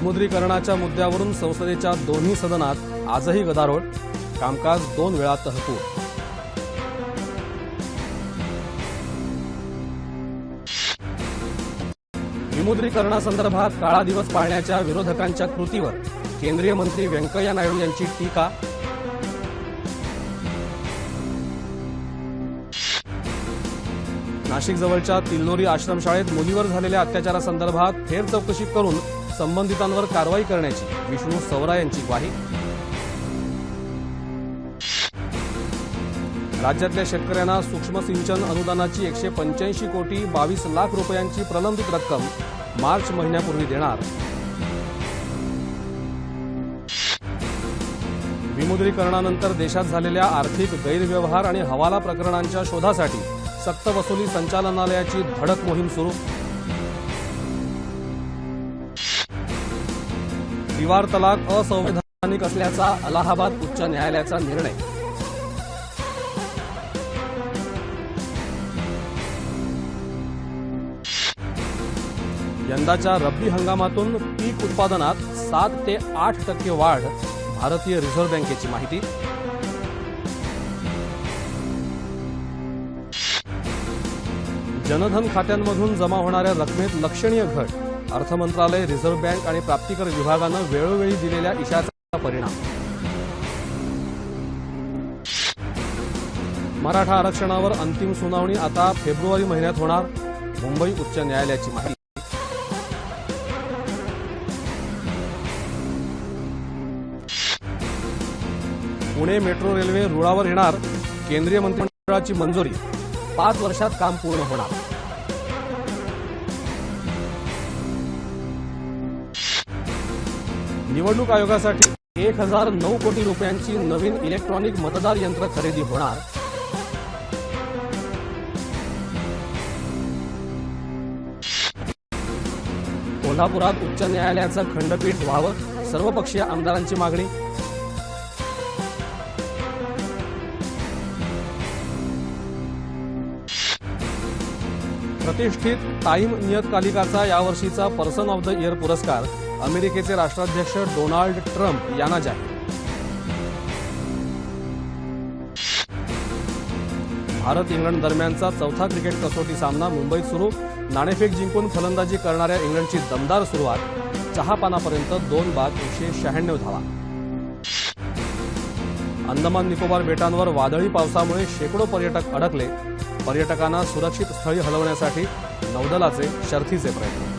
विमुद्रीकरणाच्या मुद्द्यावरून संसदेच्या दोन्ही सदनात आजही गदारोळ कामकाज दोन वेळा तहकूब. विमुद्रीकरणासंदर्भात काळा दिवस पाळण्याच्या विरोधकांच्या कृतीवर केंद्रीय मंत्री व्यंकय्या नायडू यांची टीका. नाशिकजवळच्या तिल्लोरी आश्रमशाळेत मुलीवर झालेल्या अत्याचारासंदर्भात फेर चौकशी करून संबंधितांवर कारवाई करण्याची विष्णू सवरा यांची ग्वाही. राज्यातल्या शेतकऱ्यांना सूक्ष्म सिंचन अनुदानाची एकशे पंच्याऐंशी कोटी बावीस लाख रुपयांची प्रलंबित रक्कम मार्च महिन्यापूर्वी देणार. विमुद्रीकरणानंतर देशात झालेल्या आर्थिक गैरव्यवहार आणि हवाला प्रकरणांच्या शोधासाठी सक्तवसुली संचालनालयाची धडक मोहीम सुरू दिवार तलाक असंवैधानिक असल्याचा अलाहाबाद उच्च न्यायालयाचा निर्णय. यंदाच्या रब्बी हंगामातून पीक उत्पादनात सात ते आठ टक्के वाढ भारतीय रिझर्व्ह बँकेची माहिती. जनधन खात्यांमधून जमा होणाऱ्या रकमेत लक्षणीय घट अर्थ मंत्रालय रिझर्व्ह बँक आणि प्राप्तिकर विभागानं वेळोवेळी दिलेल्या इशाऱ्याचा परिणाम. मराठा आरक्षणावर अंतिम सुनावणी आता फेब्रुवारी महिन्यात होणार मुंबई उच्च न्यायालयाची माहिती. पुणे मेट्रो रेल्वे रुळावर येणार केंद्रीय मंत्रिमंडळाची मंजुरी. पाच वर्षात काम पूर्ण होणार. निवडणूक आयोगासाठी एक हजार नऊ कोटी रुपयांची नवीन इलेक्ट्रॉनिक मतदार यंत्र खरेदी होणार. कोल्हापुरात उच्च न्यायालयाचं खंडपीठ व्हावं सर्वपक्षीय आमदारांची मागणी. प्रतिष्ठित टाइम नियतकालिकाचा यावर्षीचा पर्सन ऑफ द इयर पुरस्कार. अमेरिकेचे राष्ट्राध्यक्ष डोनाल्ड ट्रम्प यांना जाहीर. भारत इंग्लंड दरम्यानचा चौथा क्रिकेट कसोटी सामना मुंबईत सुरू. नाणेफेक जिंकून फलंदाजी करणाऱ्या इंग्लंडची दमदार सुरुवात. चहापानापर्यंत दोन बाद एकशे शहाण्णव धावा. अंदमान निकोबार बेटांवर वादळी पावसामुळे शेकडो पर्यटक अडकले. पर्यटकांना सुरक्षित स्थळी हलवण्यासाठी नौदलाचे शर्थीचे प्रयत्न.